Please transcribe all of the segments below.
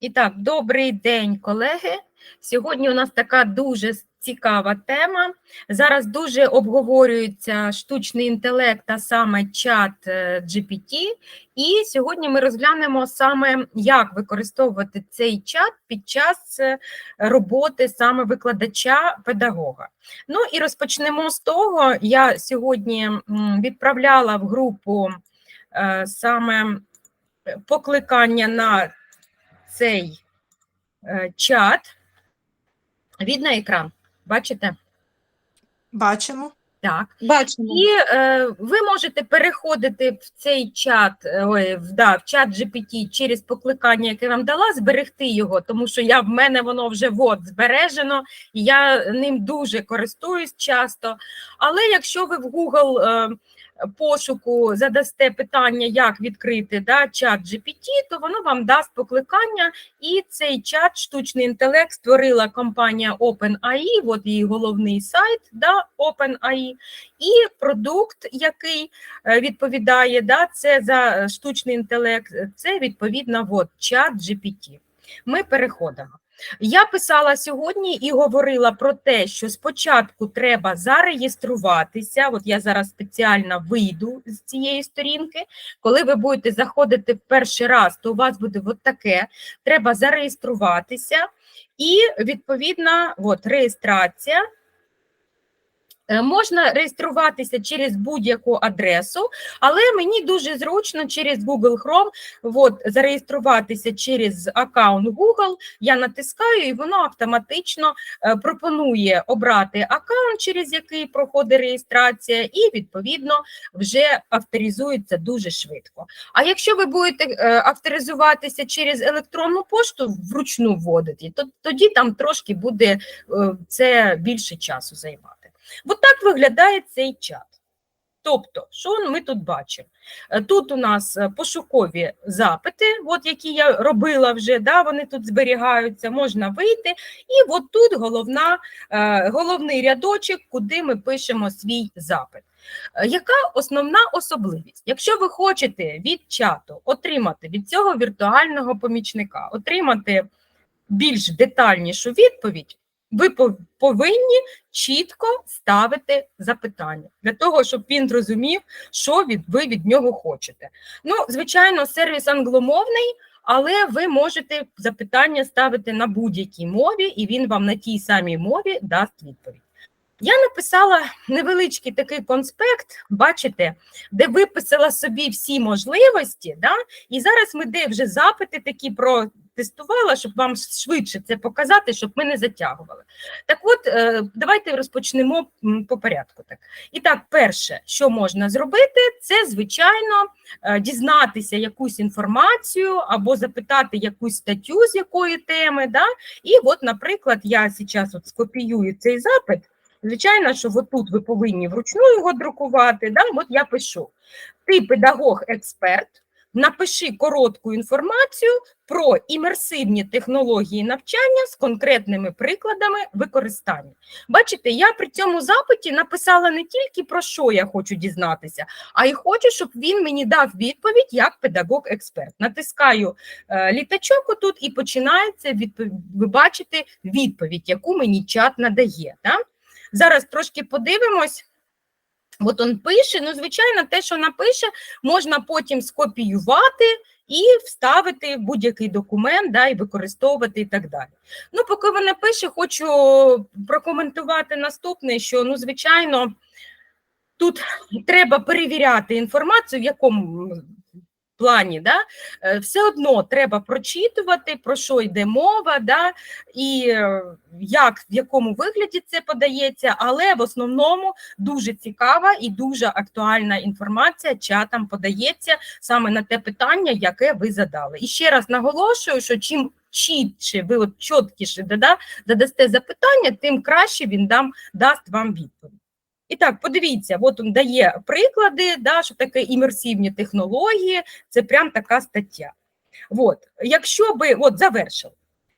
І так, добрий день, колеги. Сьогодні у нас така дуже цікава тема. Зараз дуже обговорюється штучний інтелект, а саме чат е, GPT. І сьогодні ми розглянемо саме, як використовувати цей чат під час е, роботи саме викладача-педагога. Ну і розпочнемо з того. Я сьогодні відправляла в групу е, саме покликання на цей е, чат. Видно екран? Бачите? Бачимо. Так. Бачимо. І е, ви можете переходити в цей чат, е, ой, в, да, в чат GPT через покликання, яке вам дала, зберегти його, тому що я в мене воно вже от збережено, і я ним дуже користуюсь часто. Але якщо ви в Google е, пошуку задасте питання, як відкрити да, чат GPT, то воно вам дасть покликання, і цей чат штучний інтелект створила компанія OpenAI, от її головний сайт, да, OpenAI, і продукт, який е, відповідає, да, це за штучний інтелект, це відповідно от, чат GPT. Ми переходимо. Я писала сьогодні і говорила про те, що спочатку треба зареєструватися. От я зараз спеціально вийду з цієї сторінки. Коли ви будете заходити в перший раз, то у вас буде от таке. Треба зареєструватися, і відповідно, от реєстрація. Е, Можна реєструватися через будь-яку адресу, але мені дуже зручно через Google Chrome от, зареєструватися через аккаунт Google. Я натискаю, і воно автоматично е, пропонує обрати аккаунт, через який проходить реєстрація, і відповідно вже авторизується дуже швидко. А якщо ви будете е, авторизуватися через електронну пошту, вручну вводити, то тоді там трошки буде це більше часу займати. От так виглядає цей чат. Тобто, що ми тут бачимо? Е, Тут у нас е, пошукові запити, от які я робила вже, да, вони тут зберігаються, можна вийти. І от тут головна, е, головний рядочок, куди ми пишемо свій запит. Яка основна особливість? Якщо ви хочете від чату отримати від цього віртуального помічника, отримати більш детальнішу відповідь, ви повинні чітко ставити запитання для того, щоб він зрозумів, що від, ви від нього хочете. Ну, звичайно, сервіс англомовний, але ви можете запитання ставити на будь-якій мові, і він вам на тій самій мові дасть відповідь. Я написала невеличкий такий конспект, бачите, де виписала собі всі можливості, да? і зараз ми де вже запити такі протестувала, щоб вам швидше це показати, щоб ми не затягували. Так от, е, давайте розпочнемо по порядку. Так. І так, перше, що можна зробити, це, звичайно, е, дізнатися якусь інформацію або запитати якусь статтю з якої теми. Да? І от, наприклад, я зараз от скопіюю цей запит. Звичайно, що от тут ви повинні вручну його друкувати. Да? От я пишу: ти педагог-експерт, напиши коротку інформацію про імерсивні технології навчання з конкретними прикладами використання. Бачите, я при цьому запиті написала не тільки про що я хочу дізнатися, а й хочу, щоб він мені дав відповідь як педагог-експерт. Натискаю е, літачок отут і починається відпов... ви бачите відповідь, яку мені чат надає. Да? Зараз трошки подивимось. От він пише, ну, звичайно, те, що напише, можна потім скопіювати і вставити в будь-який документ, да, і використовувати і так далі. Ну, поки вона пише, хочу прокоментувати наступне, що, ну, звичайно, тут треба перевіряти інформацію, в якому плані, да, е, все одно треба прочитувати, про що йде мова, да, і е, як, в якому вигляді це подається, але в основному дуже цікава і дуже актуальна інформація чатам подається саме на те питання, яке ви задали. І ще раз наголошую, що чим чітше, ви от чіткіше дада, дадасте запитання, тим краще він дам, дасть вам відповідь. І так, подивіться, от він дає приклади, да, що таке імерсивні технології, це прям така стаття. От, якщо би, от завершив,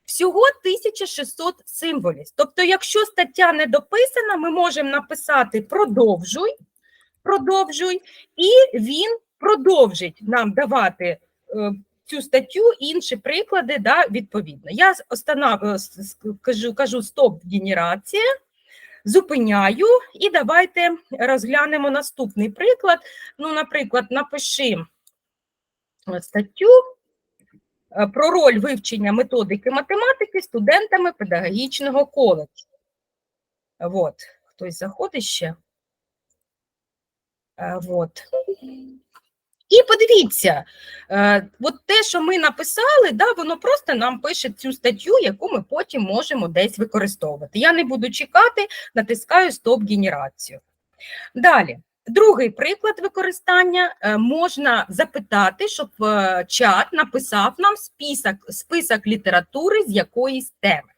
всього 1600 символів. Тобто, якщо стаття не дописана, ми можемо написати продовжуй, продовжуй, і він продовжить нам давати е, цю статтю інші приклади, да, відповідно. Я останов... е, кажу, кажу стоп генерація, зупиняю і давайте розглянемо наступний приклад. Ну, наприклад, напиши е, статтю е, про роль вивчення методики математики студентами педагогічного коледжу. От, хтось заходить ще. Е, Вот. І подивіться, е, от те, що ми написали, да, воно просто нам пише цю статтю, яку ми потім можемо десь використовувати. Я не буду чекати, натискаю стоп-генерацію. Далі, другий приклад використання е, можна запитати, щоб е, чат написав нам список, список літератури з якоїсь теми.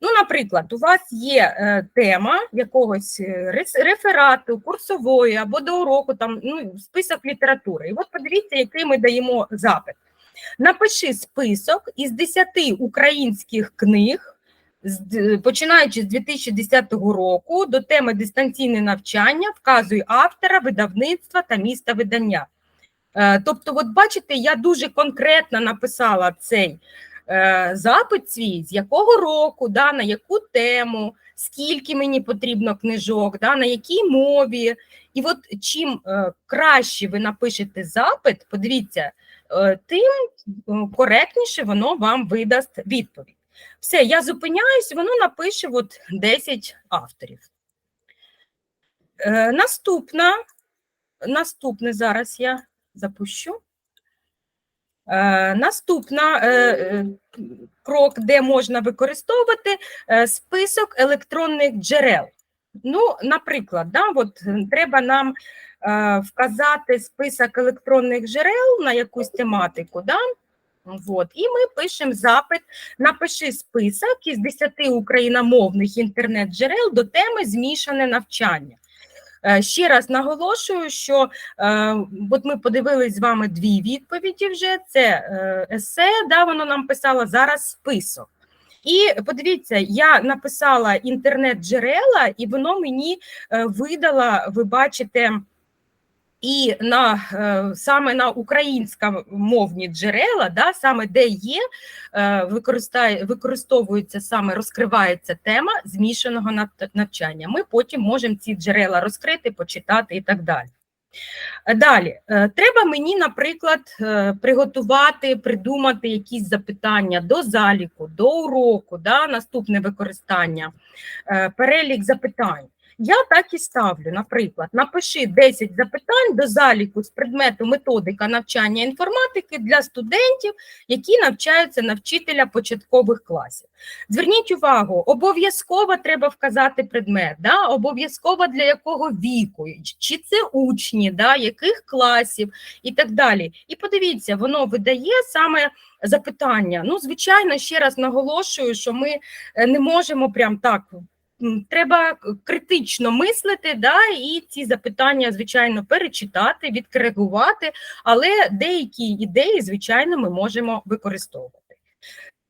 Ну, наприклад, у вас є е, тема якогось е, реферату, курсової або до уроку, там ну, список літератури. І от подивіться, який ми даємо запит. Напиши список із 10 українських книг, починаючи з 2010 року до теми дистанційне навчання, вказуй автора, видавництва та міста видання. Е, Тобто, от бачите, я дуже конкретно написала цей е, запит свій, з якого року, да, на яку тему, скільки мені потрібно книжок, да, на якій мові. І от чим е, краще ви напишете запит, подивіться, е, тим коректніше воно вам видасть відповідь. Все, я зупиняюсь, воно напише от 10 авторів. Наступна, наступне зараз я запущу. Е, наступна е, е, крок, де можна використовувати список електронних джерел. Ну, наприклад, да, от, треба нам вказати список електронних джерел на якусь тематику. Да? От, і ми пишемо запит, напиши список із 10 україномовних інтернет-джерел до теми змішане навчання. Е, Ще раз наголошую, що е, от ми подивились з вами дві відповіді вже. Це е, есе, да, воно нам писало зараз список. І подивіться, я написала інтернет-джерела, і воно мені видало, ви бачите, і на е, саме на українськомовні джерела, да, саме де є, е, використовується саме розкривається тема змішаного навчання. Ми потім можемо ці джерела розкрити, почитати і так далі. Далі, е, треба мені, наприклад, приготувати, придумати якісь запитання до заліку, до уроку, да, наступне використання, перелік запитань. Я так і ставлю, наприклад, напиши 10 запитань до заліку з предмету методика навчання інформатики для студентів, які навчаються на вчителя початкових класів. Зверніть увагу, обов'язково треба вказати предмет, да? обов'язково для якого віку, чи це учні, да? яких класів і так далі. І подивіться, воно видає саме запитання. Ну, звичайно, ще раз наголошую, що ми е, не можемо прям так. Треба критично мислити, да, і ці запитання, звичайно, перечитати, відкоригувати, але деякі ідеї, звичайно, ми можемо використовувати.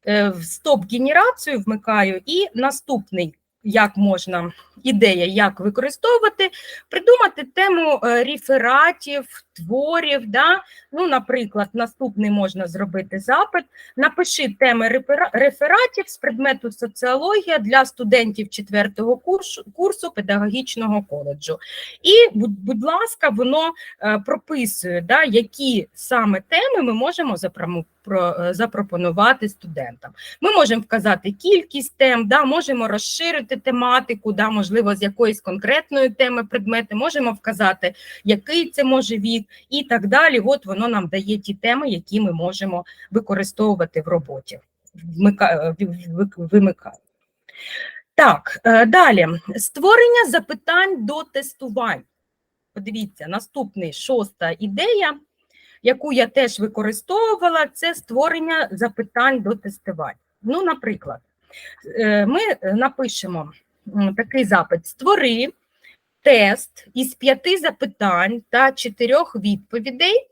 Е, стоп-генерацію вмикаю, і наступний, як можна, ідея, як використовувати, придумати тему е, рефератів, творів. Да? Ну, наприклад, наступний можна зробити запит. Напиши теми рефератів з предмету соціологія для студентів 4 курсу, курсу педагогічного коледжу. І, будь, ласка, воно е, прописує, да, які саме теми ми можемо про- е, запропонувати студентам. Ми можемо вказати кількість тем, да, можемо розширити тематику, да, можливо, з якоїсь конкретної теми предмети, можемо вказати, який це може вік, і так далі. От воно нам дає ті теми, які ми можемо використовувати в роботі. Вмика- Вимикаю. Так, е, далі створення запитань до тестувань. Подивіться, наступний шоста ідея, яку я теж використовувала, це створення запитань до тестувань. Ну, наприклад, е, ми напишемо такий запит: створи тест із п'яти запитань та чотирьох відповідей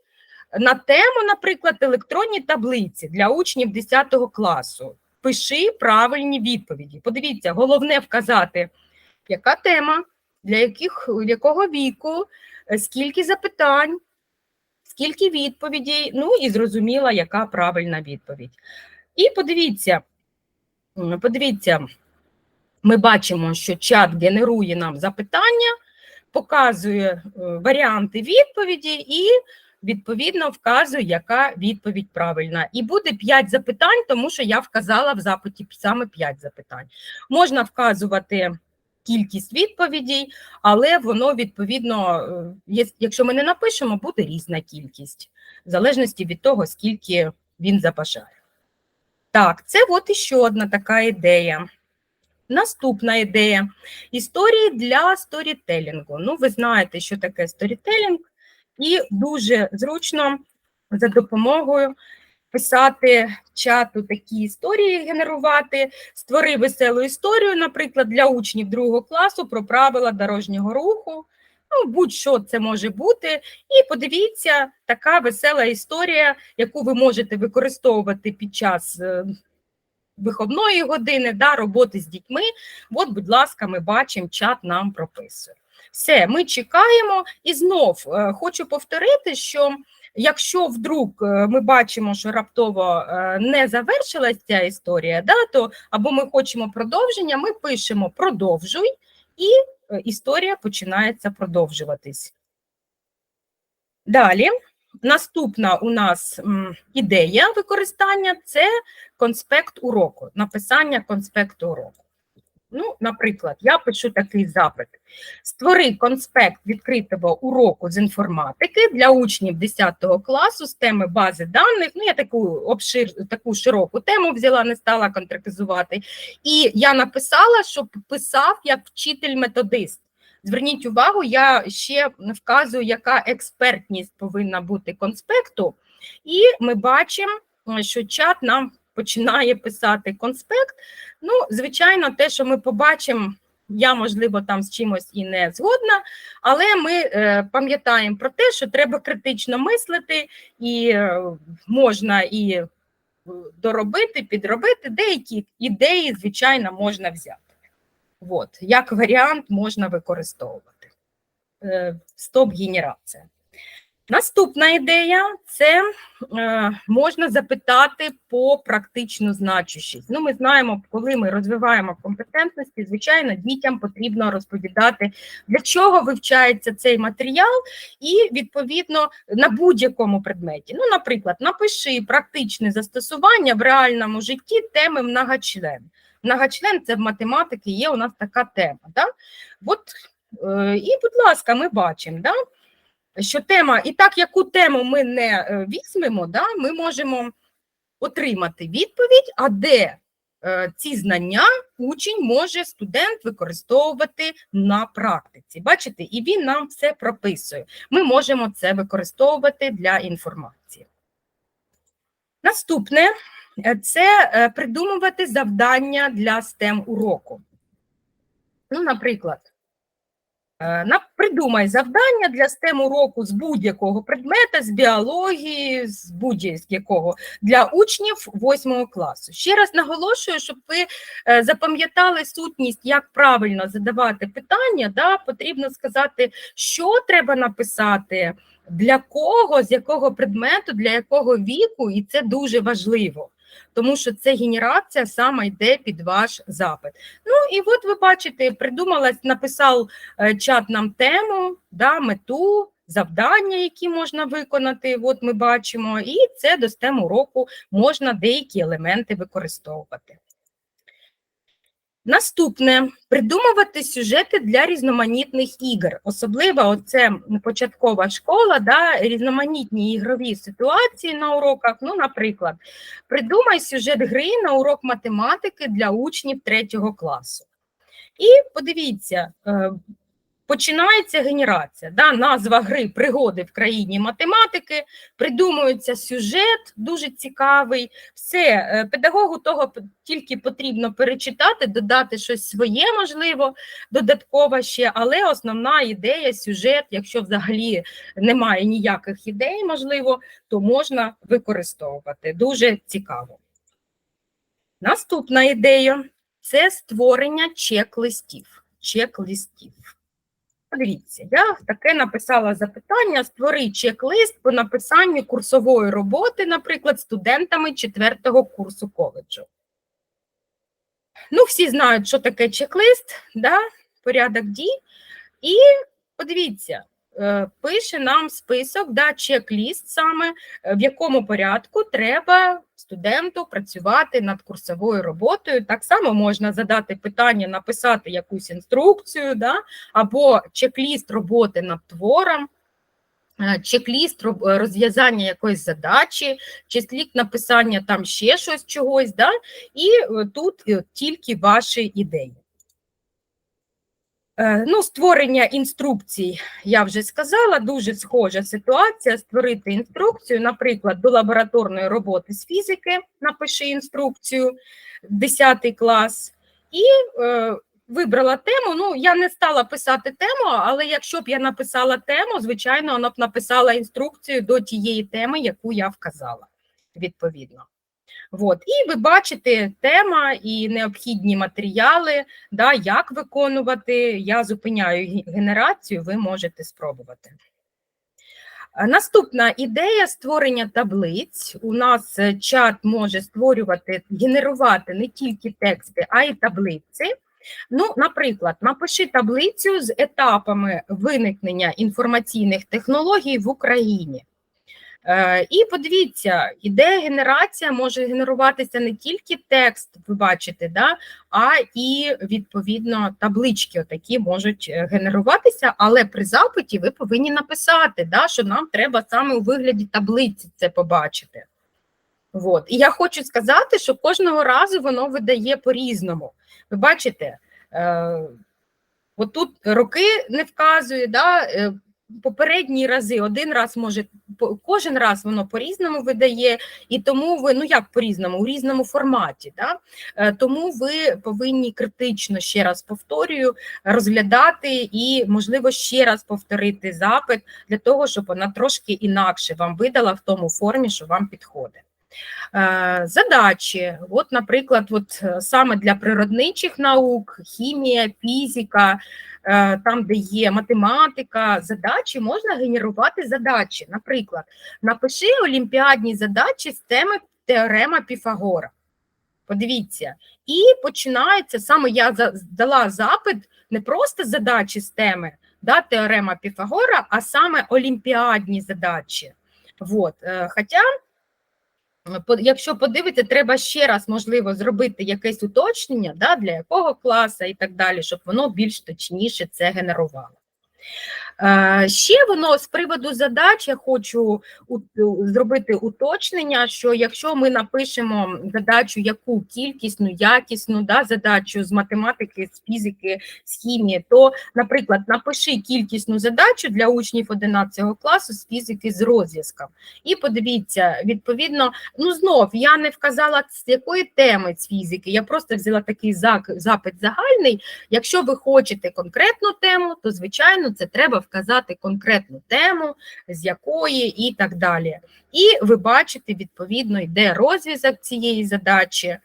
на тему, наприклад, електронні таблиці для учнів 10 класу. Пиши правильні відповіді. Подивіться, головне вказати, яка тема, для яких, якого віку, е, скільки запитань, скільки відповідей, ну і зрозуміла, яка правильна відповідь. І подивіться, подивіться, ми бачимо, що чат генерує нам запитання, показує е, варіанти відповіді і відповідно вказує, яка відповідь правильна. І буде 5 запитань, тому що я вказала в запиті саме 5 запитань. Можна вказувати кількість відповідей, але воно відповідно, е, якщо ми не напишемо, буде різна кількість, в залежності від того, скільки він забажає. Так, це от іще одна така ідея. Наступна ідея історії для сторітелінгу. Ну, ви знаєте, що таке сторітелінг, і дуже зручно за допомогою писати чату такі історії, генерувати. Створи веселу історію, наприклад, для учнів другого класу про правила дорожнього руху. Ну, будь-що це може бути. І подивіться, така весела історія, яку ви можете використовувати під час е, виховної години, да, роботи з дітьми. От, будь ласка, ми бачимо, чат нам прописує. Все, ми чекаємо. І знов е, хочу повторити, що якщо вдруг е, ми бачимо, що раптово е, не завершилась ця історія, да, то або ми хочемо продовження, ми пишемо продовжуй, і історія починається продовжуватись. Далі. Наступна у нас ідея використання це конспект уроку, написання конспекту уроку. Ну, наприклад, я пишу такий запит: створи конспект відкритого уроку з інформатики для учнів 10 класу з теми бази даних. Ну, я таку обшир, таку широку тему взяла, не стала конкретизувати. І я написала, щоб писав як вчитель-методист. Зверніть увагу, я ще вказую, яка експертність повинна бути конспекту, і ми бачимо, що чат нам починає писати конспект. Ну, звичайно, те, що ми побачимо, я, можливо, там з чимось і не згодна, але ми е, пам'ятаємо про те, що треба критично мислити, і е, можна і е, доробити, підробити, деякі ідеї, звичайно, можна взяти. От, як варіант можна використовувати. Е, Стоп-генерація. Наступна ідея це е, можна запитати по практичну значущість. Ну, ми знаємо, коли ми розвиваємо компетентності, звичайно, дітям потрібно розповідати, для чого вивчається цей матеріал, і відповідно на будь-якому предметі. Ну, наприклад, напиши практичне застосування в реальному житті теми многочлен. Многочлен це в математики є у нас така тема. Да? От, е, і, будь ласка, ми бачимо, да? що тема, і так яку тему ми не е, візьмемо, да, ми можемо отримати відповідь, а де е, ці знання учень може студент використовувати на практиці. Бачите, і він нам все прописує. Ми можемо це використовувати для інформації. Наступне це е, придумувати завдання для STEM уроку. Ну, наприклад, Е, Придумай завдання для STEM уроку з будь-якого предмета, з біології, з будь-якого для учнів 8 класу. Ще раз наголошую, щоб ви е, запам'ятали сутність, як правильно задавати питання. Да? Потрібно сказати, що треба написати, для кого, з якого предмету, для якого віку, і це дуже важливо. Тому що це генерація саме йде під ваш запит. Ну і от ви бачите, придумалась, написав е, чат нам тему, да, мету, завдання, які можна виконати. От ми бачимо, і це до STEM уроку можна деякі елементи використовувати. Наступне придумувати сюжети для різноманітних ігор. Особливо оце початкова школа, да, різноманітні ігрові ситуації на уроках. Ну, наприклад, придумай сюжет гри на урок математики для учнів третього класу. І подивіться, е, починається генерація, да, назва гри Пригоди в країні математики, придумується сюжет дуже цікавий. Все, е, педагогу того тільки потрібно перечитати, додати щось своє, можливо, додатково ще, але основна ідея, сюжет, якщо взагалі немає ніяких ідей, можливо, то можна використовувати. Дуже цікаво. Наступна ідея це створення чек-листів. Чек-листів. Подивіться, я таке написала запитання: створи чек-лист по написанню курсової роботи, наприклад, студентами четвертого курсу коледжу. Ну, всі знають, що таке чек-лист, да? порядок дій. І подивіться, е, пише нам список, да, чек-ліст саме, е, в якому порядку треба студенту працювати над курсовою роботою. Так само можна задати питання, написати якусь інструкцію, да, або чек-ліст роботи над твором. е, Чек-ліст розв'язання якоїсь задачі, чек-ліст написання там ще щось чогось, да? і е, тут е, тільки ваші ідеї. Е, Ну, створення інструкцій, я вже сказала, дуже схожа ситуація. Створити інструкцію, наприклад, до лабораторної роботи з фізики, напиши інструкцію, 10 клас, і е, вибрала тему. Ну, я не стала писати тему, але якщо б я написала тему, звичайно, вона б написала інструкцію до тієї теми, яку я вказала, відповідно. От. І ви бачите тема і необхідні матеріали, да, як виконувати. Я зупиняю генерацію, ви можете спробувати. Наступна ідея створення таблиць. У нас е, чат може створювати, генерувати не тільки тексти, а й таблиці. Ну, наприклад, напиши таблицю з етапами виникнення інформаційних технологій в Україні. Е, І подивіться, ідея генерація може генеруватися не тільки текст, ви бачите, да, а і відповідно таблички отакі можуть е, генеруватися, але при запиті ви повинні написати, да, що нам треба саме у вигляді таблиці це побачити. От. І я хочу сказати, що кожного разу воно видає по-різному. Ви бачите, е, отут роки не вказує, да, е, попередні рази один раз може по- кожен раз воно по-різному видає, і тому ви ну як по-різному, у різному форматі. Да? Е, Тому ви повинні критично ще раз повторюю розглядати і, можливо, ще раз повторити запит для того, щоб вона трошки інакше вам видала в тому формі, що вам підходить. Е, Задачі, от, наприклад, от е, саме для природничих наук, хімія, фізика, е, там, де є математика, задачі, можна генерувати задачі. Наприклад, напиши олімпіадні задачі з теми теорема Піфагора. Подивіться, і починається саме я дала запит не просто задачі з теми да, теорема Піфагора, а саме олімпіадні задачі. Вот. е, Хоча Якщо подивитися, треба ще раз, можливо, зробити якесь уточнення, да, для якого класу і так далі, щоб воно більш точніше це генерувало. Е, Ще воно з приводу задач я хочу зробити уточнення, що якщо ми напишемо задачу, яку кількісну, якісну да, задачу з математики, з фізики, з хімії, то, наприклад, напиши кількісну задачу для учнів 11 класу з фізики з розв'язком. І подивіться, відповідно, ну знов я не вказала з якої теми з фізики, я просто взяла такий запит загальний. Якщо ви хочете конкретну тему, то звичайно це треба вказати конкретну тему, з якої і так далі. І ви бачите, відповідно, йде розв'язок цієї задачі,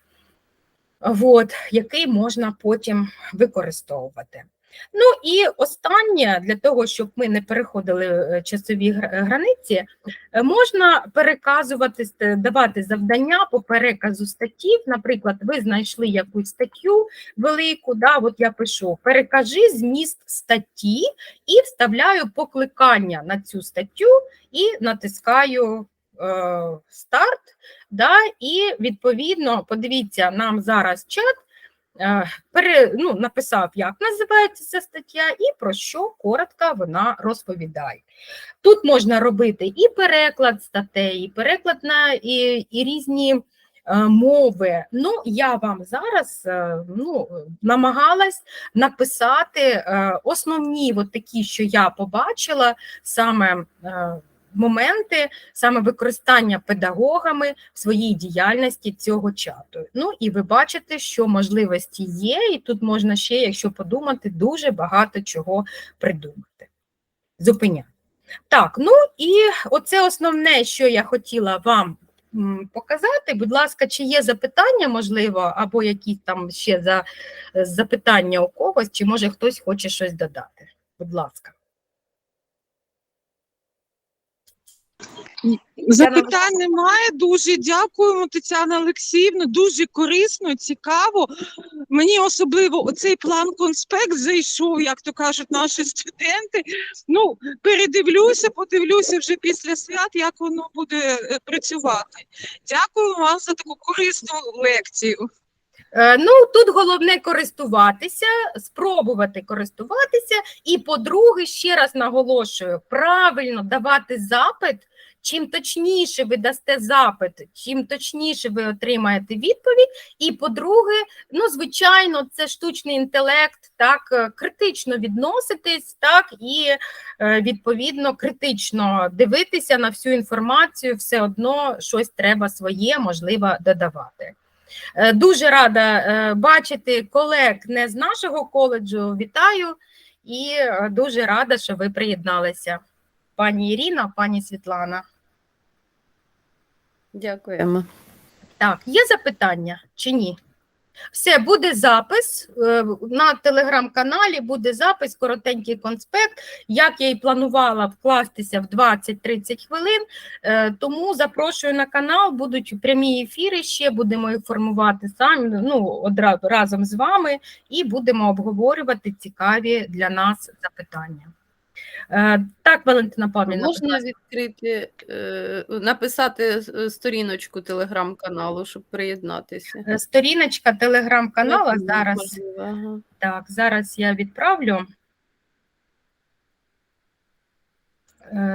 от, який можна потім використовувати. Ну і останнє, для того, щоб ми не переходили е, часові границі, е, можна переказувати, давати завдання по переказу статтів. Наприклад, ви знайшли якусь статтю велику, да, от я пишу, перекажи зміст статті і вставляю покликання на цю статтю і натискаю е, старт. Да, і відповідно, подивіться, нам зараз чат е, пере, ну, написав, як називається ця стаття, і про що коротко вона розповідає. Тут можна робити і переклад статей, і переклад на і, і різні е, мови. Ну, я вам зараз е, ну, намагалась написати е, основні от такі, що я побачила, саме е, моменти, саме використання педагогами в своїй діяльності цього чату. Ну і ви бачите, що можливості є, і тут можна ще, якщо подумати, дуже багато чого придумати. Зупиняю. Так, ну і оце основне, що я хотіла вам показати. Будь ласка, чи є запитання, можливо, або якісь там ще за, запитання у когось, чи може хтось хоче щось додати? Будь ласка. Запитань немає. Дуже дякуємо, Тетяна Олексіївна. Дуже корисно, цікаво. Мені особливо оцей план конспект зайшов, як то кажуть наші студенти. Ну, передивлюся, подивлюся вже після свят, як воно буде е, працювати. Дякую вам за таку корисну лекцію. Е, Ну, тут головне користуватися, спробувати користуватися. І, по-друге, ще раз наголошую, правильно давати запит. Чим точніше ви дасте запит, чим точніше ви отримаєте відповідь. І, по-друге, ну, звичайно, це штучний інтелект, так, е, критично відноситись, так, і е, відповідно критично дивитися на всю інформацію, все одно щось треба своє, можливо, додавати. Е, Дуже рада е, бачити колег не з нашого коледжу. Вітаю і е, дуже рада, що ви приєдналися. Пані Ірина, пані Світлана. Дякуємо. Так, є запитання чи ні? Все, буде запис е, на телеграм-каналі, буде запис, коротенький конспект. Як я і планувала вкластися в 20-30 хвилин. Е, Тому запрошую на канал, будуть прямі ефіри ще, будемо їх формувати самі ну, одразу разом з вами і будемо обговорювати цікаві для нас запитання. Е, Так, Валентина Павлівна, Можна відкрити, е, написати е, сторіночку телеграм-каналу, щоб приєднатися. Сторіночка телеграм-канала Можливо, зараз. ага. Так, зараз я відправлю.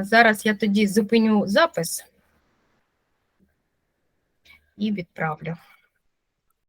Зараз я тоді зупиню запис і відправлю.